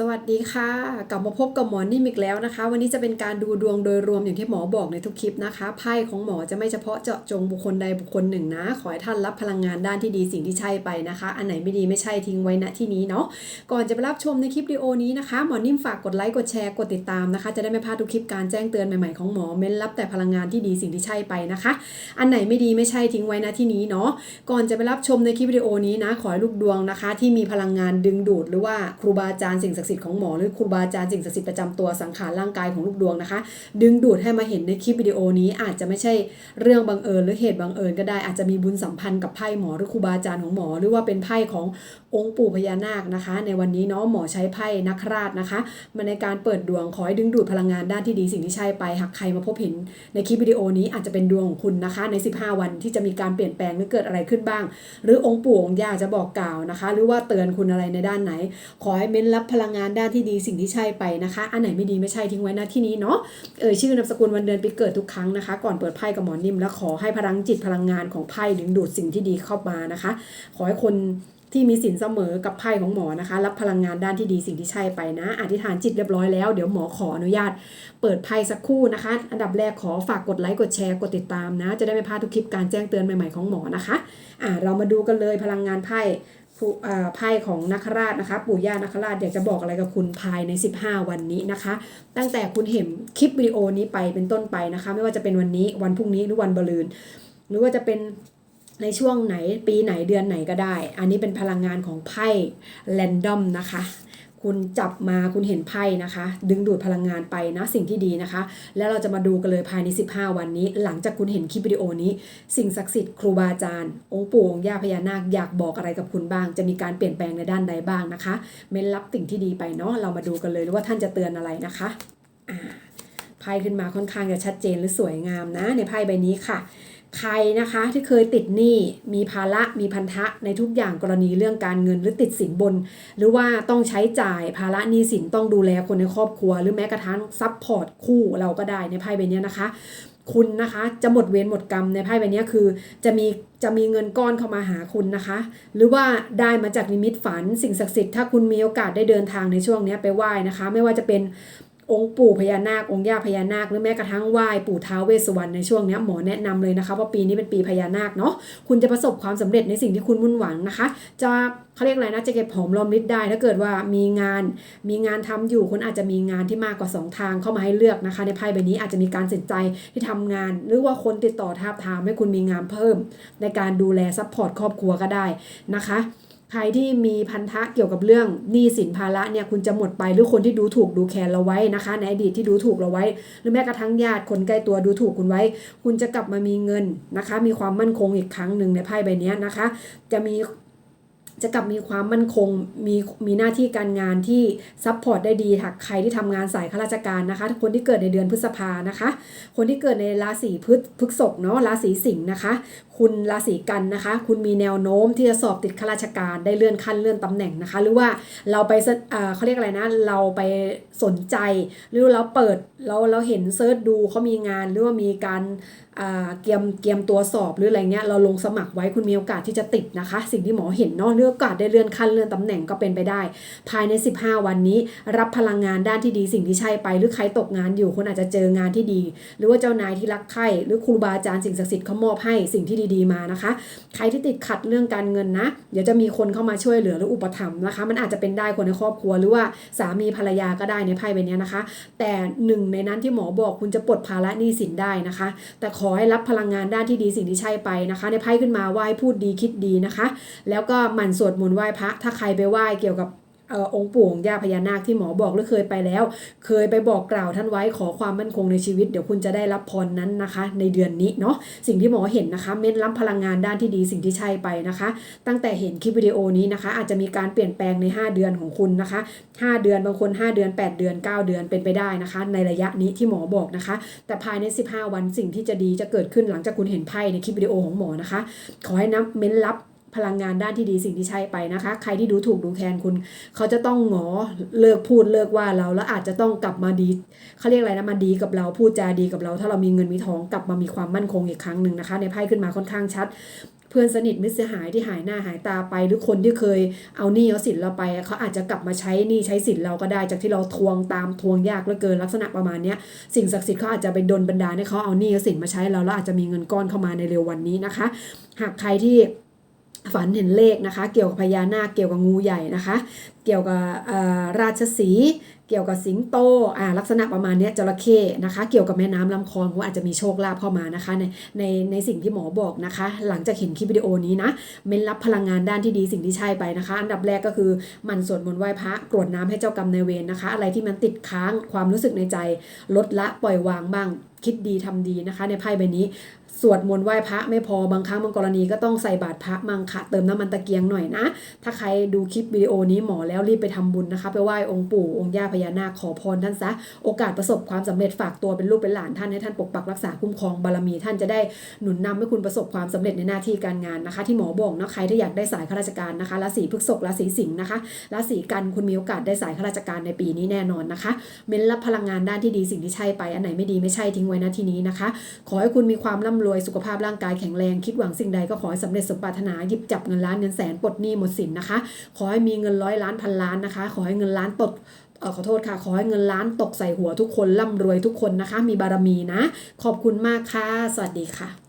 สวัสดีค่ะ กลับมาพบกับหมอนิ่มอีกแล้วนะคะ วันนี้จะเป็นการดูดวงโดยรวมอย่างที่หมอบอกในทุกคลิปนะคะไพ่ของหมอจะไม่เฉพาะเจาะจงบุคคลใดบุคคลหนึ่งนะ ขอให้ท่านรับพลังงานด้านที่ดีสิ่งที่ใช่ไปนะคะ อันไหนไม่ดีไม่ใช่ทิ้งไว้ณที่นี้เนาะก่อนจะไปรับชมในคลิปวิดีโอนี้นะคะหมอนิ่มฝากกดไลค์กดแชร์กดติดตามนะคะ จะได้ไม่พลาดทุกคลิปการแจ้งเตือนใหม่ๆของหมอเม้นรับแต่พลังงานที่ดีสิ่งที่ใช่ไปนะคะ อันไหนไม่ดีไม่ใช่ทิ้งไว้ณที่นี้เนาะก่อนจะไปรับชมในคลิปวิดีโอนี้นะ ขอให้ลูกดวงนะคะ ที่มีพลังงานดึงดูดหรือว่าครูบาอาจารย์สิ่งศักดิ์สิทธิ์ของหมอหรือครูบาอาจารย์สิ่งศักดิ์สิทธิ์ประจำตัวสังขารร่างกายของลูกดวงนะคะ ดึงดูดให้มาเห็นในคลิปวิดีโอนี้อาจจะไม่ใช่เรื่องบังเอิญหรือเหตุบังเอิญก็ได้อาจจะมีบุญสัมพันธ์กับไพ่หมอหรือครูบาอาจารย์ของหมอ หรือว่าเป็นไพ่ขององค์ปู่พญานาคนะคะ ในวันนี้เนาะหมอใช้ไพ่นักราชนะคะมาในการเปิดดวงขอให้ดึงดูดพลังงานด้านที่ดีสิ่งที่ใช่ไปหากใครมาพบเห็นในคลิปวิดีโอนี้อาจจะเป็นดวงของคุณนะคะ ใน 15 วันที่จะมีการเปลี่ยนแปลงหรือเกิดอะไรขึ้นบ้าง หรือองค์ปู่องค์ย่าจะบอกกล่าวนะคะ หรือว่าเตือนคุณอะไรในด้านไหน ขอให้เม้นรับพลังงานด้านที่ดีสิ่งที่ใช่ไปนะคะ อันไหนไม่ดีไม่ใช่ทิ้งไว้น้าที่นี้เนาะเอ่ยชื่อนามสกุลวันเดือนปีเกิดทุกครั้งนะคะ ก่อนเปิดไพ่กับหมอนิ่มแล้วขอให้พลังจิตพลังงานของไพ่ดึงดูดสิ่งที่ดีเข้ามานะคะ ขอให้คนที่มีสินเสมอกับไพ่ของหมอนะคะ รับพลังงานด้านที่ดีสิ่งที่ใช่ไปนะ อธิษฐานจิตเรียบร้อยแล้วเดี๋ยวหมอขออนุญาต เปิดไพ่สักครู่นะคะ อันดับแรกขอฝากกดไลค์กดแชร์กดติดตามนะ จะได้ไม่พลาดทุกคลิปการแจ้งเตือนใหม่ๆของหมอนะคะอ่าเรามาดูกันเลยพลังงานไพ่ ผู้อ่าไพ่ของนักราชนะคะ ปู่ย่านักราชอยากจะบอกอะไรกับคุณภายใน 15 วันนี้นะคะ ตั้งแต่คุณเห็นคลิปวิดีโอนี้ไปเป็นต้นไปนะคะ ไม่ว่าจะเป็นวันนี้วันพรุ่งนี้หรือวันบรืนหรือว่าจะเป็นในช่วงไหนปีไหนเดือนไหนก็ได้ อันนี้เป็นพลังงานของไพ่แรนดอมนะคะ คุณจับมาคุณเห็นไพ่นะคะ ดึงดูดพลังงานไปนะสิ่งที่ดีนะคะ แล้วเราจะมาดูกันเลยภายใน 15 วันนี้ หลังจากคุณเห็นคลิปวิดีโอนี้ สิ่งศักดิ์สิทธิ์ครูบาอาจารย์องค์ปู่องค์ย่าพญานาคอยากบอกอะไรกับคุณบ้าง จะมีการเปลี่ยนแปลงในด้านใดบ้างนะคะ เม้นรับสิ่งที่ดีไปเนาะเรามาดูกันเลยว่าท่านจะเตือนอะไรนะคะไพ่ขึ้นมาค่อนข้างจะชัดเจนหรือสวยงามนะ ในไพ่ใบนี้ค่ะ ใครนะคะที่เคยติดหนี้มีภาระมีพันธะในทุกอย่างกรณีเรื่องการเงินหรือติดสินบน หรือว่าต้องใช้จ่ายภาระหนี้สินต้องดูแลคนในครอบครัว หรือแม้กระทั่งซัพพอร์ตคู่เราก็ได้ในไพ่ใบนี้นะคะ คุณนะคะจะหมดเวรหมดกรรมในไพ่ใบนี้คือ จะมีจะมีเงินก้อนเข้ามาหาคุณนะคะ หรือว่าได้มาจากนิมิตฝันสิ่งศักดิ์สิทธิ์ถ้าคุณมีโอกาสได้เดินทางในช่วงนี้ไปไหว้นะคะ ไม่ว่าจะเป็น องค์ปู่พญานาคองค์ย่าพญานาคหรือแม้กระทั่งไหว้ปู่ท้าวเวสวรรณในช่วงนี้หมอแนะนำเลยนะคะว่าปีนี้เป็นปีพญานาคเนาะคุณจะประสบความสำเร็จในสิ่งที่คุณมุ่งหวังนะคะ จะเขาเรียกอะไรนะจะเก็บหอมรอมริบได้ ถ้าเกิดว่ามีงานมีงานทำอยู่คุณอาจจะมีงานที่มากกว่า 2 ทางเข้ามาให้เลือกนะคะ ในไพ่ใบนี้อาจจะมีการสินใจที่ทำงาน หรือว่าคนติดต่อทาบทามให้คุณมีงานเพิ่ม ในการดูแลซัพพอร์ตครอบครัวก็ได้นะคะ ใครที่มีพันธะเกี่ยวกับเรื่องหนี้สินภาระเนี่ยคุณจะหมดไปหรือคนที่ดูถูกดูแคลนเราไว้นะคะ ในอดีตที่ดูถูกเราไว้ หรือแม้กระทั่งญาติคนใกล้ตัวดูถูกคุณไว้ คุณจะกลับมามีเงินนะคะ มีความมั่นคงอีกครั้งหนึ่งในไพ่ใบนี้นะคะ จะมี จะกลับมีความมั่นคงมีมีหน้าที่การงานที่ซัพพอร์ตได้ดีหากใครที่ทำงานสายข้าราชการนะคะ คนที่เกิดในเดือนพฤษภานะคะ คนที่เกิดในราศีพฤษพฤษภเนาะราศีสิงห์นะคะ คุณราศีกันนะคะ คุณมีแนวโน้มที่จะสอบติดข้าราชการได้เลื่อนขั้นเลื่อนตำแหน่งนะคะ หรือว่าเราไปเอ่อเขาเรียกอะไรนะเราไปสนใจ หรือเราเปิดเราเราเห็นเซิร์ชดูเขามีงานหรือว่ามีการอ่าเกียมเกียมตัวสอบหรืออะไรเงี้ยเราลงสมัครไว้คุณมีโอกาสที่จะติดนะคะ สิ่งที่หมอเห็นเนาะเลือกโอกาสได้เลื่อนขั้นเลื่อนตำแหน่งก็เป็นไปได้ ภายใน 15 วันนี้ รับพลังงานด้านที่ดีสิ่งที่ใช่ไป หรือใครตกงานอยู่คุณอาจจะเจองานที่ดี หรือว่าเจ้านายที่รักใคร่หรือครูบาอาจารย์สิ่งศักดิ์สิทธิ์เขามอบให้สิ่งที่ดีๆมานะคะ ใครที่ติดขัดเรื่องการเงินนะ เดี๋ยวจะมีคนเข้ามาช่วยเหลือหรืออุปถัมภ์นะคะ มันอาจจะเป็นได้คนในครอบครัวหรือว่าสามีภรรยาก็ได้ในไพ่ใบนี้นะคะ แต่หนึ่งในนั้นที่หมอบอกคุณจะปลดภาระหนี้สินได้นะคะ แต่ขอให้รับพลังงานด้านที่ดีสิ่งที่ใช่ไปนะคะ ในไพ่ขึ้นมาไหว้พูดดีคิดดีนะคะ แล้วก็หมั่นสวดมนต์ไหว้พระ ถ้าใครไปไหว้เกี่ยวกับออองค์ปู่องค์ย่าพญานาคที่หมอบอกหรือเคยไปแล้ว เคยไปบอกกล่าวท่านไว้ขอความมั่นคงในชีวิต เดี๋ยวคุณจะได้รับพรนั้นนะคะ ในเดือนนี้เนาะสิ่งที่หมอเห็นนะคะ เม้นรับพลังงานด้านที่ดีสิ่งที่ใช่ไปนะคะ ตั้งแต่เห็นคลิปวิดีโอนี้นะคะ อาจจะมีการเปลี่ยนแปลงใน 5 เดือนของคุณนะคะ 5 เดือนบางคน 5 เดือน 8 เดือน 9 เดือนเป็นไปได้นะคะ ในระยะนี้ที่หมอบอกนะคะ แต่ภายใน 15 วันสิ่งที่จะดีจะเกิดขึ้นหลังจากคุณเห็นไพ่ในคลิปวิดีโอของหมอนะคะ ขอให้นับเม้นรับ พลังงานด้านที่ดีสิ่งที่ใช่ไปนะคะ ใครที่ดูถูกดูแคลนคุณ เขาจะต้องหงอเลิกพูดเลิกว่าเราแล้วอาจจะต้องกลับมาดีเขาเรียกอะไรนะมาดีกับเราพูดจาดีกับเรา ถ้าเรามีเงินมีทองกลับมามีความมั่นคงอีกครั้งหนึ่งนะคะ ในไพ่ขึ้นมาค่อนข้างชัดเพื่อนสนิทมิตรสหายที่หายหน้าหายตาไป หรือคนที่เคยเอาหนี้เอาสินเราไปเขาอาจจะกลับมาใช้หนี้ใช้สินเราก็ได้จากที่เราทวงตามทวงยากเหลือเกินลักษณะประมาณนี้สิ่งศักดิ์สิทธิ์เขาอาจจะไปดลบันดาลให้เขาเอาหนี้เอาสินมาใช้เราแล้วอาจจะมีเงินก้อนเข้ามาในเร็ววันนี้นะคะ หากใครที่ ฝันเห็นเลขนะคะ เกี่ยวกับพญานาคเกี่ยวกับงูใหญ่นะคะ เกี่ยวกับราชสีเกี่ยวกับสิงโตอ่าลักษณะประมาณนี้จระเข้นะคะ เกี่ยวกับแม่น้ำลำคลองก็อาจจะมีโชคลาภเข้ามานะคะ ในในในสิ่งที่หมอบอกนะคะ หลังจากเห็นคลิปวิดีโอนี้นะเม้นรับพลังงานด้านที่ดีสิ่งที่ใช่ไปนะคะ อันดับแรกก็คือมันสวดมนต์ไหว้พระกรวดน้ำให้เจ้ากรรมนายเวรนะคะ อะไรที่มันติดค้างความรู้สึกในใจ ลดละปล่อยวางบ้าง คิดดีทำดีนะคะ ในไพ่ใบนี้ สวดมนต์ไหว้พระไม่พอบางครั้งบางกรณีก็ต้องใส่บาตรพระมังค่ะเติมน้ำมันตะเกียงหน่อยนะ ถ้าใครดูคลิปวิดีโอนี้หมอแล้วรีบไปทำบุญนะคะ ไปไหว้องค์ปู่องค์ย่าพญานาคขอพรท่านซะ โอกาสประสบความสำเร็จฝากตัวเป็นลูกเป็นหลานท่านให้ท่านปกปักรักษาคุ้มครองบารมีท่านจะได้หนุนนำให้คุณประสบความสำเร็จในหน้าที่การงานนะคะ ที่หมอบอกนะใครที่อยากได้สายข้าราชการนะคะราศีพฤษภราศีสิงห์นะคะราศีกันคุณมีโอกาสได้สายข้าราชการในปีนี้แน่นอนนะคะ เม้นรับพลังงานด้านที่ดีสิ่งที่ใช่ไปอันไหนไม่ดีไม่ใช่ทิ้งไว้นะทีนี้นะคะ ขอให้คุณมีความร่ำรวยสุขภาพร่างกายแข็งแรงคิดหวังสิ่งใดก็ขอให้สำเร็จสมปรารถนาหยิบจับเงินล้านเงินแสนปลดหนี้หมดสินนะคะ ขอให้มีเงินร้อยล้านพันล้านนะคะ ขอให้เงินล้านตกออขอโทษค่ะ ขอให้เงินล้านตกใส่หัวทุกคนร่ำรวยทุกคนนะคะ มีบารมีนะ ขอบคุณมากค่ะ สวัสดีค่ะ